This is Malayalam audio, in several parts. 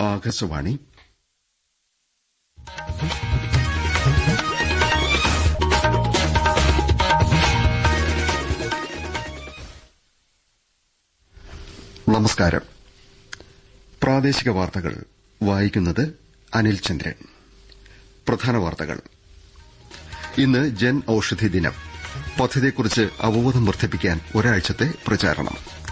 ആകാശവാണി. നമസ്കാരം. പ്രാദേശിക വാർത്തകൾ. വായിക്കുന്നത് അനിൽ ചന്ദ്രൻ. പ്രധാന വാർത്തകൾ. ഇന്ന് ജൻ ഔഷധി ദിനം. പദ്ധതിയെക്കുറിച്ച് അവബോധം വർദ്ധിപ്പിക്കാൻ ഒരാഴ്ചത്തെ പ്രചാരണം.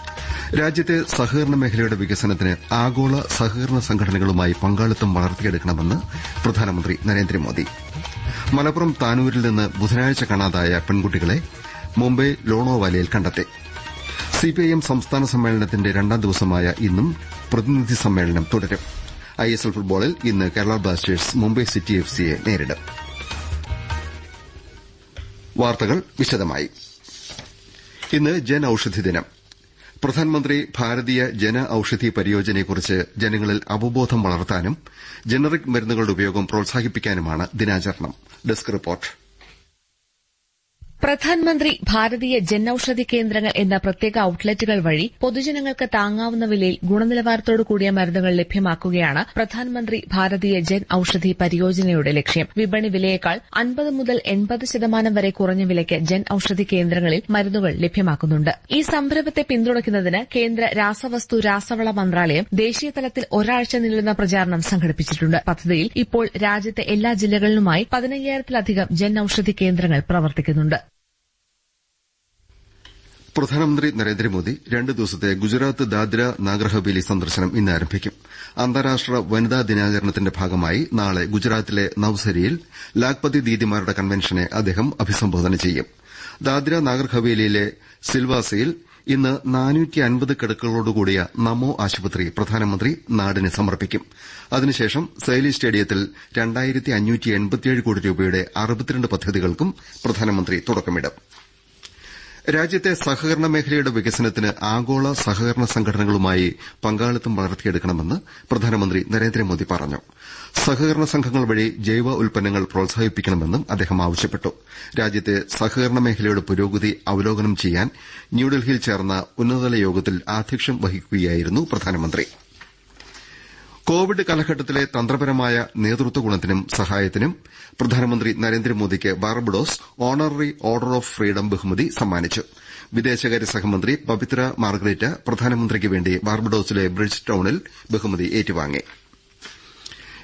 രാജ്യത്തെ സഹകരണ മേഖലയുടെ വികസനത്തിന് ആഗോള സഹകരണ സംഘടനകളുമായി പങ്കാളിത്തം വളർത്തിയെടുക്കണമെന്ന് പ്രധാനമന്ത്രി നരേന്ദ്രമോദി. മലപ്പുറം താനൂരിൽ നിന്ന് ബുധനാഴ്ച കാണാതായ പെൺകുട്ടികളെ മുംബൈ ലോണോവാലയിൽ കണ്ടെത്തി. സിപിഐഎം സംസ്ഥാന സമ്മേളനത്തിന്റെ രണ്ടാം ദിവസമായ ഇന്നും പ്രതിനിധി സമ്മേളനം തുടരും. ഐഎസ്എൽ ഫുട്ബോളിൽ ഇന്ന് കേരള ബ്ലാസ്റ്റേഴ്സ് മുംബൈ സിറ്റി എഫ്സിയെ നേരിടും. വാർത്തകൾ വിശദമായി. ഇന്ന് ജൻ ഔഷധി ദിനം. പ്രധാനമന്ത്രി ഭാരതീയ ജന ഔഷധി പരിയോജനയെക്കുറിച്ച് ജനങ്ങളിൽ അവബോധം വളർത്താനും ജനറിക് മരുന്നുകളുടെ ഉപയോഗം പ്രോത്സാഹിപ്പിക്കാനുമാണ് ദിനാചരണം. പ്രധാൻമന്ത്രി ഭാരതീയ ജൻ ഔഷധി കേന്ദ്രങ്ങൾ എന്ന പ്രത്യേക ഔട്ട്ലെറ്റുകൾ വഴി പൊതുജനങ്ങൾക്ക് താങ്ങാവുന്ന വിലയിൽ ഗുണനിലവാരത്തോടു കൂടിയ മരുന്നുകൾ ലഭ്യമാക്കുകയാണ് പ്രധാനമന്ത്രി ഭാരതീയ ജൻ ഔഷധി പരിയോജനയുടെ ലക്ഷ്യം. വിപണി വിലയേക്കാൾ അൻപത് മുതൽ എൺപത് ശതമാനം വരെ കുറഞ്ഞ വിലയ്ക്ക് ജൻ ഔഷധി കേന്ദ്രങ്ങളിൽ മരുന്നുകൾ ലഭ്യമാക്കുന്നുണ്ട്. ഈ സംരംഭത്തെ പിന്തുണയ്ക്കുന്നതിന് കേന്ദ്ര രാസവസ്തു രാസവള മന്ത്രാലയം ദേശീയ തലത്തിൽ ഒരാഴ്ച നീളുന്ന പ്രചാരണം സംഘടിപ്പിച്ചിട്ടുണ്ട്. പദ്ധതിയിൽ ഇപ്പോൾ രാജ്യത്തെ എല്ലാ ജില്ലകളിലുമായി പതിനയ്യായിരത്തിലധികം ജൻ ഔഷധി കേന്ദ്രങ്ങൾ പ്രവർത്തിക്കുന്നുണ്ട്. പ്രധാനമന്ത്രി നരേന്ദ്രമോദി രണ്ട് ദിവസത്തെ ഗുജറാത്ത് ദാദ്ര നാഗർഹവേലി സന്ദർശനം ഇന്ന് ആരംഭിക്കും. അന്താരാഷ്ട്ര വനിതാ ദിനാചരണത്തിന്റെ ഭാഗമായി നാളെ ഗുജറാത്തിലെ നവ്സരിയിൽ ലാഖ്പതി ദീദിമാരുടെ കൺവെൻഷനെ അദ്ദേഹം അഭിസംബോധന ചെയ്യും. ദാദ്ര നാഗർഹവേലിയിലെ സിൽവാസയിൽ ഇന്ന് കിടക്കകളോടുകൂടിയ നമോ ആശുപത്രി പ്രധാനമന്ത്രി നാടിന് സമർപ്പിക്കും. അതിനുശേഷം സൈലി സ്റ്റേഡിയത്തിൽ രണ്ടായിരത്തി കോടി രൂപയുടെ പദ്ധതികൾക്കും പ്രധാനമന്ത്രി തുടക്കമിടും. രാജ്യത്തെ സഹകരണ മേഖലയുടെ വികസനത്തിന് ആഗോള സഹകരണ സംഘടനകളുമായി പങ്കാളിത്തം വളർത്തിയെടുക്കണമെന്ന് പ്രധാനമന്ത്രി നരേന്ദ്രമോദി പറഞ്ഞു. സഹകരണ സംഘങ്ങൾ വഴി ജൈവ ഉൽപ്പന്നങ്ങൾ പ്രോത്സാഹിപ്പിക്കണമെന്നും അദ്ദേഹം ആവശ്യപ്പെട്ടു. രാജ്യത്തെ സഹകരണ മേഖലയുടെ പുരോഗതി അവലോകനം ചെയ്യാൻ ന്യൂഡൽഹിയിൽ ചേർന്ന ഉന്നതതല യോഗത്തിൽ ആധ്യക്ഷ്യം വഹിക്കുകയായിരുന്നു പ്രധാനമന്ത്രി. കോവിഡ് കാലഘട്ടത്തിലെ തന്ത്രപരമായ നേതൃത്വ ഗുണത്തിനും സഹായത്തിനും പ്രധാനമന്ത്രി നരേന്ദ്രമോദിക്ക് Barbados honorary order of freedom ബഹുമതി സമ്മാനിച്ചു. വിദേശകാര്യ സഹമന്ത്രി പവിത്ര മാർഗ്രേറ്റ പ്രധാനമന്ത്രിക്ക് വേണ്ടി ബാർബഡോസിലെ ബ്രിഡ്ജ് ടൌണിൽ ബഹുമതി ഏറ്റുവാങ്ങി.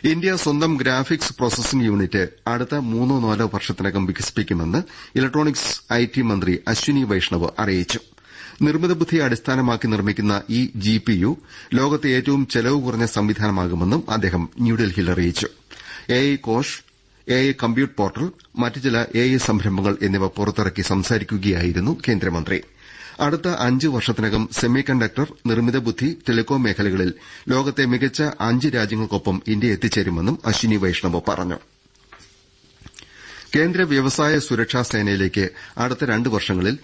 ഇന്ത്യ സ്വന്തം ഗ്രാഫിക്സ് പ്രോസസിംഗ് യൂണിറ്റ് അടുത്ത മൂന്നോ നാലോ വർഷത്തിനകം വികസിപ്പിക്കുമെന്ന് ഇലക്ട്രോണിക്സ് ഐടി മന്ത്രി അശ്വിനി വൈഷ്ണവ് അറിയിച്ചു. നിർമ്മിത ബുദ്ധിയെ അടിസ്ഥാനമാക്കി നിർമ്മിക്കുന്ന ഈ ജിപിയു ലോകത്തെ ഏറ്റവും ചെലവ് കുറഞ്ഞ സംവിധാനമാകുമെന്നും അദ്ദേഹം ന്യൂഡൽഹിയിൽ അറിയിച്ചു. AI Kosh AI compute portal മറ്റ് ചില എഐ സംരംഭങ്ങൾ എന്നിവ പുറത്തിറക്കി സംസാരിക്കുകയായിരുന്നു കേന്ദ്രമന്ത്രി. അടുത്ത അഞ്ച് വർഷത്തിനകം സെമി കണ്ടക്ടർ നിർമ്മിത ബുദ്ധി ടെലികോം മേഖലകളിൽ ലോകത്തെ മികച്ച അഞ്ച് രാജ്യങ്ങൾക്കൊപ്പം ഇന്ത്യ എത്തിച്ചേരുമെന്നും അശ്വിനി വൈഷ്ണവ് പറഞ്ഞു. കേന്ദ്ര വ്യവസായ സുരക്ഷാ സേനയിലേക്ക് അടുത്ത രണ്ട് വർഷങ്ങളിൽ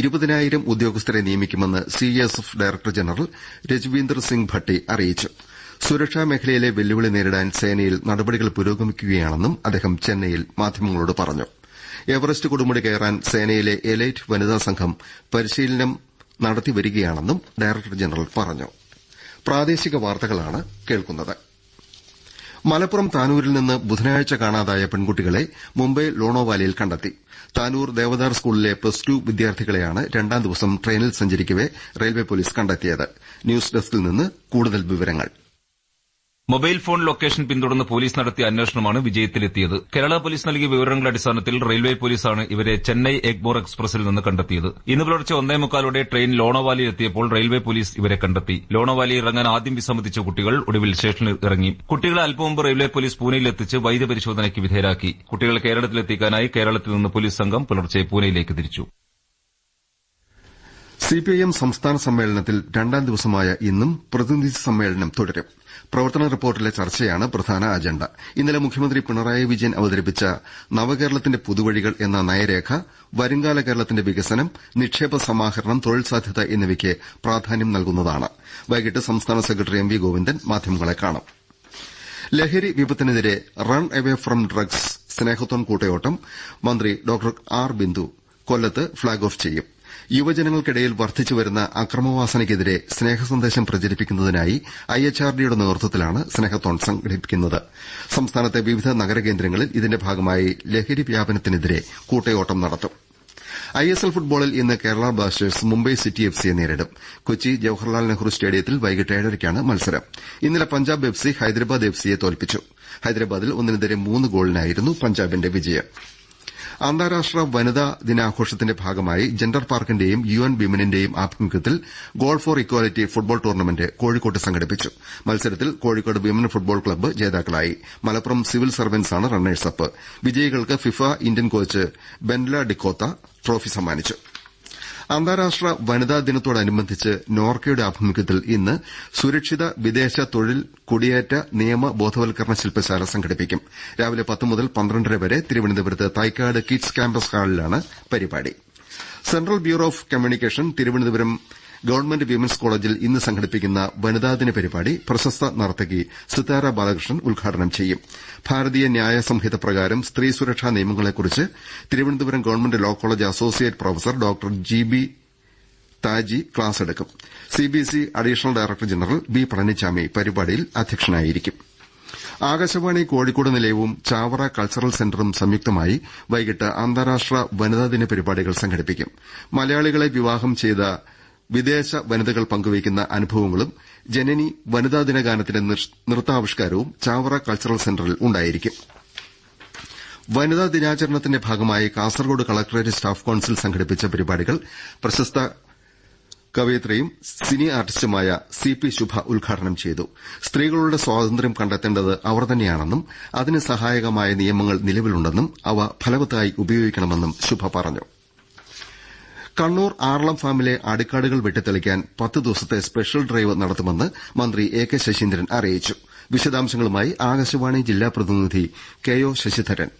ഇരുപതിനായിരം ഉദ്യോഗസ്ഥരെ നിയമിക്കുമെന്ന് CISF director general Rajwinder Singh Bhatti അറിയിച്ചു. സുരക്ഷാ മേഖലയിലെ വെല്ലുവിളി നേരിടാൻ സേനയിൽ നടപടികൾ പുരോഗമിക്കുകയാണെന്നും അദ്ദേഹം ചെന്നൈയിൽ മാധ്യമങ്ങളോട് പറഞ്ഞു. എവറസ്റ്റ് കൊടുമുടി കയറാൻ സേനയിലെ എലൈറ്റ് വനിതാ സംഘം പരിശീലനം നടത്തിവരികയാണെന്നും ഡയറക്ടർ ജനറൽ പറഞ്ഞു. മലപ്പുറം താനൂരിൽ നിന്ന് ബുധനാഴ്ച കാണാതായ പെൺകുട്ടികളെ മുംബൈ ലോണോവാലയിൽ കണ്ടെത്തി. താനൂർ ദേവദാർ സ്കൂളിലെ പ്ലസ് ടു വിദ്യാർത്ഥികളെയാണ് രണ്ടാം ദിവസം ട്രെയിനിൽ സഞ്ചരിക്കവെ റെയിൽവേ പോലീസ് കണ്ടെത്തിയത്. ന്യൂസ് ഡെസ്കിൽ നിന്ന് കൂടുതൽ വിവരങ്ങൾ. മൊബൈൽ ഫോൺ ലൊക്കേഷൻ പിന്തുടർന്ന് പോലീസ് നടത്തിയ അന്വേഷണമാണ് വിജയത്തിലെത്തിയത്. കേരള പോലീസ് നൽകിയ വിവരങ്ങളുടെ അടിസ്ഥാനത്തിൽ റെയിൽവേ പോലീസാണ് ഇവരെ ചെന്നൈ എഗ്മോർ എക്സ്പ്രസിൽ നിന്ന് കണ്ടെത്തിയത്. ഇന്ന് പുലർച്ചെ ഒന്നേ മുക്കാലോടെ ട്രെയിൻ ലോണോവാലിയിൽ എത്തിയപ്പോൾ റെയിൽവേ പോലീസ് ഇവരെ കണ്ടെത്തി. ലോണോവാലിയിൽ ഇറങ്ങാൻ ആദ്യം വിസമ്മതിച്ച കുട്ടികൾ ഒടുവിൽ സ്റ്റേഷനിൽ ഇറങ്ങി. കുട്ടികളെ അല്പം മുമ്പ് റെയിൽവേ പോലീസ് പൂനെയിൽ എത്തിച്ച് വൈദ്യപരിശോധനയ്ക്ക് വിധേയരാക്കി. കുട്ടികളെ കേരളത്തിലെത്തിക്കാനായി കേരളത്തിൽ നിന്ന് പോലീസ് സംഘം പുലർച്ചെ പൂനെയിലേക്ക് തിരിച്ചു. സിപിഐഎം സംസ്ഥാന സമ്മേളനത്തിൽ രണ്ടാം ദിവസമായ ഇന്നും പ്രതിനിധി സമ്മേളനം തുടരും. പ്രവർത്തന റിപ്പോർട്ടിലെ ചർച്ചയാണ് പ്രധാന അജണ്ട. ഇന്നലെ മുഖ്യമന്ത്രി പിണറായി വിജയൻ അവതരിപ്പിച്ച നവകേരളത്തിന്റെ പുതുവഴികൾ എന്ന നയരേഖ വരുംകാല കേരളത്തിന്റെ വികസനം നിക്ഷേപ സമാഹരണം തൊഴിൽ സാധ്യത എന്നിവയ്ക്ക് പ്രാധാന്യം നൽകുന്നതാണ്. വൈകിട്ട് സംസ്ഥാന സെക്രട്ടറി എം വി ഗോവിന്ദൻ മാധ്യമങ്ങളെ കാണും. ലഹരി വിപത്തിനെതിരെ റൺ എവേ ഫ്രം ഡ്രഗ്സ് സ്നേഹത്തോൺ കൂട്ടയോട്ടം മന്ത്രി ഡോക്ടർ ആർ ബിന്ദു കൊല്ലത്ത് ഫ്ളാഗ് ഓഫ് ചെയ്യും. യുവജനങ്ങൾക്കിടയിൽ വർദ്ധിച്ചുവരുന്ന അക്രമവാസനയ്ക്കെതിരെ സ്നേഹസന്ദേശം പ്രചരിപ്പിക്കുന്നതിനായി ഐഎച്ച്ആർഡിയുടെ നേതൃത്വത്തിലാണ് സ്നേഹത്തോൺ സംഘടിപ്പിക്കുന്നത്. സംസ്ഥാനത്തെ വിവിധ നഗരകേന്ദ്രങ്ങളിൽ ഇതിന്റെ ഭാഗമായി ലഹരി വ്യാപനത്തിനെതിരെ കൂട്ടയോട്ടം നടത്തും. ഐഎസ്എൽ ഫുട്ബോളിൽ ഇന്ന് Kerala Blasters Mumbai city F സിയെ നേരിടും. കൊച്ചി ജവഹർലാൽ നെഹ്റു സ്റ്റേഡിയത്തിൽ വൈകിട്ട് ഏഴരയ്ക്കാണ് മത്സരം. ഇന്നലെ Punjab F C Hyderabad F സിയെ തോൽപ്പിച്ചു. ഹൈദരാബാദിൽ ഒന്നിനെതിരെ മൂന്ന് ഗോളിനായിരുന്നു പഞ്ചാബിന്റെ വിജയം. അന്താരാഷ്ട്ര വനിതാ ദിനാഘോഷത്തിന്റെ ഭാഗമായി ജെൻഡർ പാർക്കിന്റെയും യു എൻ വിമനിന്റെയും ആഭിമുഖ്യത്തിൽ goal for equality football tournament കോഴിക്കോട്ട് സംഘടിപ്പിച്ചു. മത്സരത്തിൽ കോഴിക്കോട് വിമൻ ഫുട്ബോൾ ക്ലബ്ബ് ജേതാക്കളായി. മലപ്പുറം സിവിൽ സർവന്റ്സാണ് റണ്ണേഴ്സപ്പ് വിജയികൾക്ക് FIFA Indian coach ബെൻല D'Cotha trophy സമ്മാനിച്ചു. അന്താരാഷ്ട്ര വനിതാ ദിനത്തോടനുബന്ധിച്ച് നോർക്കയുടെ ആഭിമുഖ്യത്തിൽ ഇന്ന് സുരക്ഷിത വിദേശ തൊഴിൽ കുടിയേറ്റ നിയമ ബോധവൽക്കരണ ശില്പശാല സംഘടിപ്പിക്കും. രാവിലെ പത്ത് മുതൽ പന്ത്രണ്ടര വരെ തിരുവനന്തപുരത്ത് തൈക്കാട് കിഡ്സ് ക്യാമ്പസ് ഹാളിലാണ് പരിപാടി. Central bureau of communication Thiruvananthapuram government women's കോളേജിൽ ഇന്ന് സംഘടിപ്പിക്കുന്ന വനിതാദിന പരിപാടി പ്രശസ്ത നർത്തകി സിത്താര ബാലകൃഷ്ണൻ ഉദ്ഘാടനം ചെയ്യും. ഭാരതീയ ന്യായ സംഹിത പ്രകാരം സ്ത്രീ സുരക്ഷാ നിയമങ്ങളെക്കുറിച്ച് Thiruvananthapuram government law college associate professor doctor G B Thaji class എടുക്കും. CBSE additional director general B Palanichamy പരിപാടിയിൽ അധ്യക്ഷനായിരിക്കും. ആകാശവാണി കോഴിക്കോട് നിലയവും ചാവറ കൾച്ചറൽ സെന്ററും സംയുക്തമായി വൈകിട്ട് അന്താരാഷ്ട്ര വനിതാദിന പരിപാടികൾ സംഘടിപ്പിക്കും. മലയാളികളെ വിവാഹം ചെയ്ത വിദേശ വനിതകൾ പങ്കുവയ്ക്കുന്ന അനുഭവങ്ങളും ജനനി വനിതാദിന ഗാനത്തിന്റെ നൃത്താവിഷ്കാരവും ചാവറ കൾച്ചറൽ സെന്ററിൽ ഉണ്ടായിരിക്കും. വനിതാ ദിനാചരണത്തിന്റെ ഭാഗമായി കാസർകോട് കളക്ടറേറ്റ് സ്റ്റാഫ് കൌൺസിൽ സംഘടിപ്പിച്ച പരിപാടികൾ പ്രശസ്ത കവയിത്രിയും സിനി ആർട്ടിസ്റ്റുമായ സി പി ശുഭ ഉദ്ഘാടനം ചെയ്തു. സ്ത്രീകളുടെ സ്വാതന്ത്ര്യം കണ്ടെത്തേണ്ടത് അവർ തന്നെയാണെന്നും അതിന് സഹായകമായ നിയമങ്ങൾ നിലവിലുണ്ടെന്നും അവ ഫലവത്തായി ഉപയോഗിക്കണമെന്നും ശുഭ പറഞ്ഞു. കണ്ണൂർ ആറളം ഫാമിലെ അടിക്കാടുകൾ വെട്ടിത്തെളിക്കാൻ പത്ത് ദിവസത്തെ സ്പെഷ്യൽ ഡ്രൈവ് നടത്തുമെന്ന് മന്ത്രി എ കെ ശശീന്ദ്രൻ അറിയിച്ചു. വിശദാംശങ്ങളുമായി ആകാശവാണി ജില്ലാ പ്രതിനിധി കെ ഒ ശശിധരൻ.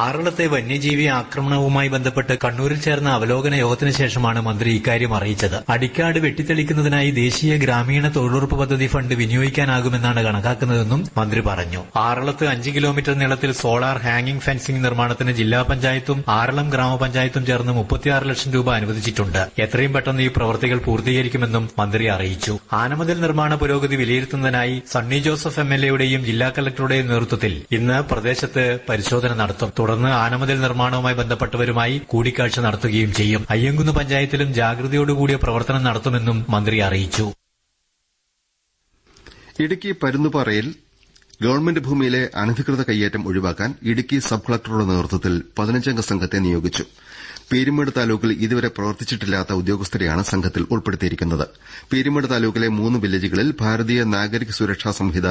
ആറളത്തെ വന്യജീവി ആക്രമണവുമായി ബന്ധപ്പെട്ട് കണ്ണൂരിൽ ചേർന്ന അവലോകന യോഗത്തിന് ശേഷമാണ് മന്ത്രി ഇക്കാര്യം അറിയിച്ചത്. അടിക്കാട് വെട്ടിത്തെളിക്കുന്നതിനായി ദേശീയ ഗ്രാമീണ തൊഴിലുറപ്പ് പദ്ധതി ഫണ്ട് വിനിയോഗിക്കാനാകുമെന്നാണ് കണക്കാക്കുന്നതെന്നും മന്ത്രി പറഞ്ഞു. ആറളത്ത് അഞ്ച് കിലോമീറ്റർ നീളത്തിൽ സോളാർ ഹാങ്ങിംഗ് ഫെൻസിംഗ് നിർമ്മാണത്തിന് ജില്ലാ പഞ്ചായത്തും ആറളം ഗ്രാമപഞ്ചായത്തും ചേർന്ന് മുപ്പത്തിയാറ് ലക്ഷം രൂപ അനുവദിച്ചിട്ടുണ്ട്. എത്രയും പെട്ടെന്ന് ഈ പ്രവൃത്തികൾ പൂർത്തീകരിക്കുമെന്നും മന്ത്രി അറിയിച്ചു. ആനമതിൽ നിർമ്മാണ പുരോഗതി വിലയിരുത്തുന്നതിനായി സണ്ണി ജോസഫ് എം എൽ എയുടെയും ജില്ലാ കലക്ടറുടെയും നേതൃത്വത്തിൽ ഇന്ന് പ്രദേശത്ത് പരിശോധന നടത്തും. തുടർന്ന് ആനമതിൽ നിർമ്മാണവുമായി ബന്ധപ്പെട്ടവരുമായി കൂടിക്കാഴ്ച നടത്തുകയും ചെയ്യും. അയ്യങ്കുന്ന് പഞ്ചായത്തിലും ജാഗ്രതയോടുകൂടിയ പ്രവർത്തനം നടത്തുമെന്നും മന്ത്രി അറിയിച്ചു. ഇടുക്കി പരുന്നുപാറയിൽ ഗവൺമെന്റ് ഭൂമിയിലെ അനധികൃത കയ്യേറ്റം ഒഴിവാക്കാൻ ഇടുക്കി സബ് കളക്ടറുടെ നേതൃത്വത്തിൽ പതിനഞ്ചംഗ സംഘത്തെ നിയോഗിച്ചു. പീരുമേട് താലൂക്കിൽ ഇതുവരെ പ്രവർത്തിച്ചിട്ടില്ലാത്ത ഉദ്യോഗസ്ഥരെയാണ് സംഘത്തിൽ ഉൾപ്പെടുത്തിയിരിക്കുന്നത്. പീരുമേട് താലൂക്കിലെ മൂന്ന് വില്ലേജുകളിൽ ഭാരതീയ നാഗരിക സുരക്ഷാ സംഹിത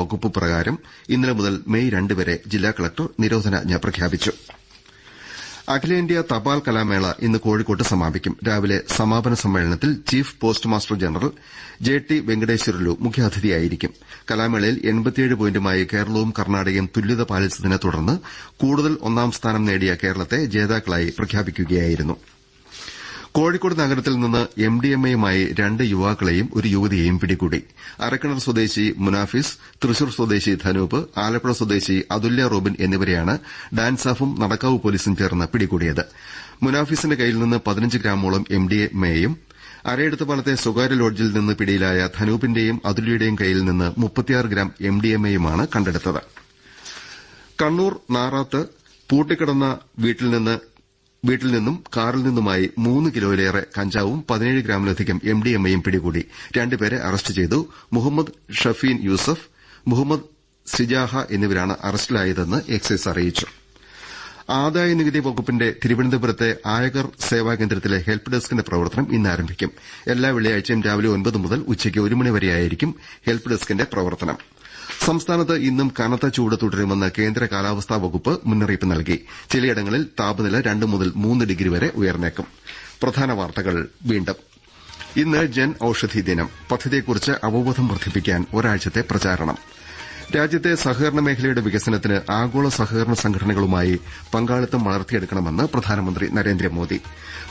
വകുപ്പ് പ്രകാരം ഇന്നലെ മുതൽ മെയ് രണ്ട് വരെ ജില്ലാ കളക്ടർ നിരോധനാജ്ഞ പ്രഖ്യാപിച്ചു. അഖിലേന്ത്യാ തപാൽ കലാമേള ഇന്ന് കോഴിക്കോട്ട് സമാപിക്കും. രാവിലെ സമാപന സമ്മേളനത്തിൽ chief post master general J T Venkateswarlu മുഖ്യാതിഥിയായിരിക്കും. കലാമേളയിൽ എൺപത്തിയേഴ് പോയിന്റുമായി കേരളവും കർണാടകയും തുല്യത പാലിച്ചതിനെ തുടർന്ന് കൂടുതൽ ഒന്നാം സ്ഥാനം നേടിയ കേരളത്തെ ജേതാക്കളായി പ്രഖ്യാപിക്കുകയായിരുന്നു. കോഴിക്കോട് നഗരത്തിൽ നിന്ന് എംഡിഎംഎയുമായി രണ്ട് യുവാക്കളെയും ഒരു യുവതിയെയും പിടികൂടി. അരക്കിണർ സ്വദേശി മുനാഫിസ് തൃശൂർ സ്വദേശി ധനൂപ് ആലപ്പുഴ സ്വദേശി അതുല്യ റോബിൻ എന്നിവരെയാണ് ഡാൻസാഫും നടക്കാവ് പോലീസും ചേർന്ന് പിടികൂടിയത്. മുനാഫിസിന്റെ കയ്യിൽ നിന്ന് പതിനഞ്ച് ഗ്രാമോളം എംഡിഎംഎയും അരയിടത്തുപാലത്തെ സ്വകാര്യ ലോഡ്ജിൽ നിന്ന് പിടിയിലായ ധനൂപിന്റെയും അതുല്യയുടെയും കയ്യിൽ നിന്ന് മുപ്പത്തിയാറ് ഗ്രാം എംഡിഎംഎയുമാണ് കണ്ടെടുത്തത്. കണ്ണൂർ നാറാത്ത് പൂട്ടിക്കിടന്ന വീട്ടിൽ നിന്നും കാറിൽ നിന്നുമായി മൂന്ന് കിലോയിലേറെ കഞ്ചാവും പതിനേഴ് ഗ്രാമിലധികം എംഡിഎംഎയും പിടികൂടി രണ്ടുപേരെ അറസ്റ്റ് ചെയ്തു. മുഹമ്മദ് ഷഫീൻ യൂസഫ് മുഹമ്മദ് സിജാഹ എന്നിവരാണ് അറസ്റ്റിലായതെന്ന് എക്സൈസ് അറിയിച്ചു. ആദായ നികുതി വകുപ്പിന്റെ തിരുവനന്തപുരത്തെ ആയകർ സേവാ കേന്ദ്രത്തിലെ ഹെൽപ്പ് ഡെസ്കിന്റെ പ്രവർത്തനം ഇന്ന് ആരംഭിക്കും. എല്ലാ വെള്ളിയാഴ്ചയും രാവിലെ ഒൻപത് മുതൽ ഉച്ചയ്ക്ക് ഒരു മണിവരെയായിരിക്കും ഹെൽപ്പ് ഡെസ്കിന്റെ പ്രവർത്തനം. സംസ്ഥാനത്ത് ഇന്നും കനത്ത ചൂട് തുടരുമെന്ന് കേന്ദ്ര കാലാവസ്ഥാ വകുപ്പ് മുന്നറിയിപ്പ് നൽകി. ചിലയിടങ്ങളിൽ താപനില രണ്ട് മുതൽ മൂന്ന് ഡിഗ്രി വരെ ഉയർന്നേക്കും. ഇന്ന് ജൻ ഔഷധി ദിനം. പദ്ധതിയെക്കുറിച്ച് അവബോധം വർദ്ധിപ്പിക്കാൻ ഒരാഴ്ചത്തെ പ്രചാരണം. രാജ്യത്തെ സഹകരണ മേഖലയുടെ വികസനത്തിന് ആഗോള സഹകരണ സംഘടനകളുമായി പങ്കാളിത്തം വളർത്തിയെടുക്കണമെന്ന് പ്രധാനമന്ത്രി നരേന്ദ്രമോദി.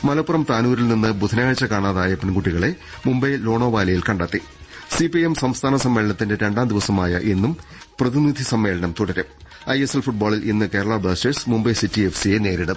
മലപ്പുറം താനൂരിൽ നിന്ന് ബുധനാഴ്ച കാണാതായ പെൺകുട്ടികളെ മുംബൈ ലോണോവാലയിൽ കണ്ടെത്തി. സിപിഐഎം സംസ്ഥാന സമ്മേളനത്തിന്റെ രണ്ടാം ദിവസമായ ഇന്നും പ്രതിനിധി സമ്മേളനം തുടരും. ഐഎസ്എൽ ഫുട്ബോളിൽ ഇന്ന് കേരള ബ്ലാസ്റ്റേഴ്സ് മുംബൈ സിറ്റി എഫ്സിയെ നേരിടും.